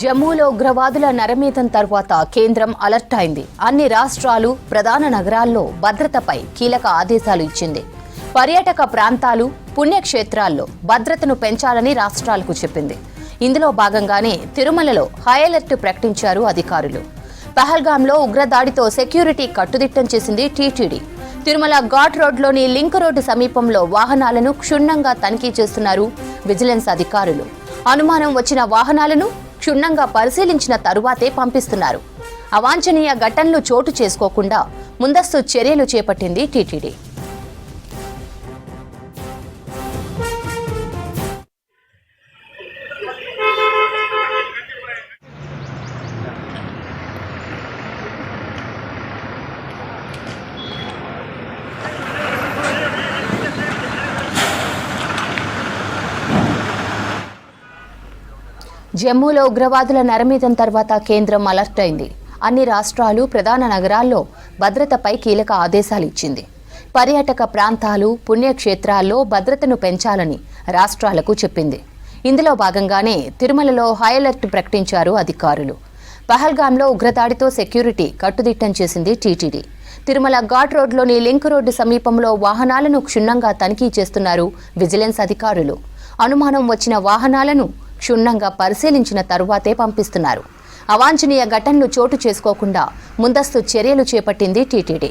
జమ్మూలో ఉగ్రవాదుల నరమేధం తర్వాత కేంద్రం అలర్ట్ అయింది. అన్ని రాష్ట్రాలు ప్రధాన నగరాల్లో భద్రతపై కీలక ఆదేశాలు ఇచ్చింది. పర్యాటక ప్రాంతాలు పుణ్యక్షేత్రాల్లో భద్రతను పెంచాలని రాష్ట్రాలకు చెప్పింది. ఇందులో భాగంగానే తిరుమలలో హై అలర్ట్ ప్రకటించారు అధికారులు. పహల్గాంలో ఉగ్రదాడితో సెక్యూరిటీ కట్టుదిట్టం చేసింది టీటీడీ. తిరుమల ఘాట్ రోడ్లోని లింక్ రోడ్డు సమీపంలో వాహనాలను క్షుణ్ణంగా తనిఖీ చేస్తున్నారు విజిలెన్స్ అధికారులు. అనుమానం వచ్చిన వాహనాలను క్షుణ్ణంగా పరిశీలించిన తరువాతే పంపిస్తున్నారు. అవాంఛనీయ ఘటనలు చోటు చేసుకోకుండా ముందస్తు చర్యలు చేపట్టింది టీటీడీ. జమ్మూలో ఉగ్రవాదుల నరమీదం తర్వాత కేంద్రం అలర్ట్ అయింది. అన్ని రాష్ట్రాలు ప్రధాన నగరాల్లో భద్రతపై కీలక ఆదేశాలు ఇచ్చింది. పర్యాటక ప్రాంతాలు పుణ్యక్షేత్రాల్లో భద్రతను పెంచాలని రాష్ట్రాలకు చెప్పింది. ఇందులో భాగంగానే తిరుమలలో హై అలర్ట్ ప్రకటించారు అధికారులు. పహల్గాంలో ఉగ్రదాడితో సెక్యూరిటీ కట్టుదిట్టం చేసింది టీటీడీ. తిరుమల ఘాట్ రోడ్లోని లింక్ రోడ్డు సమీపంలో వాహనాలను క్షుణ్ణంగా తనిఖీ చేస్తున్నారు విజిలెన్స్ అధికారులు. అనుమానం వచ్చిన వాహనాలను క్షుణ్ణంగా పరిశీలించిన తరువాతే పంపిస్తున్నారు. అవాంఛనీయ ఘటనలు చోటు చేసుకోకుండా ముందస్తు చర్యలు చేపట్టింది టీటీడీ.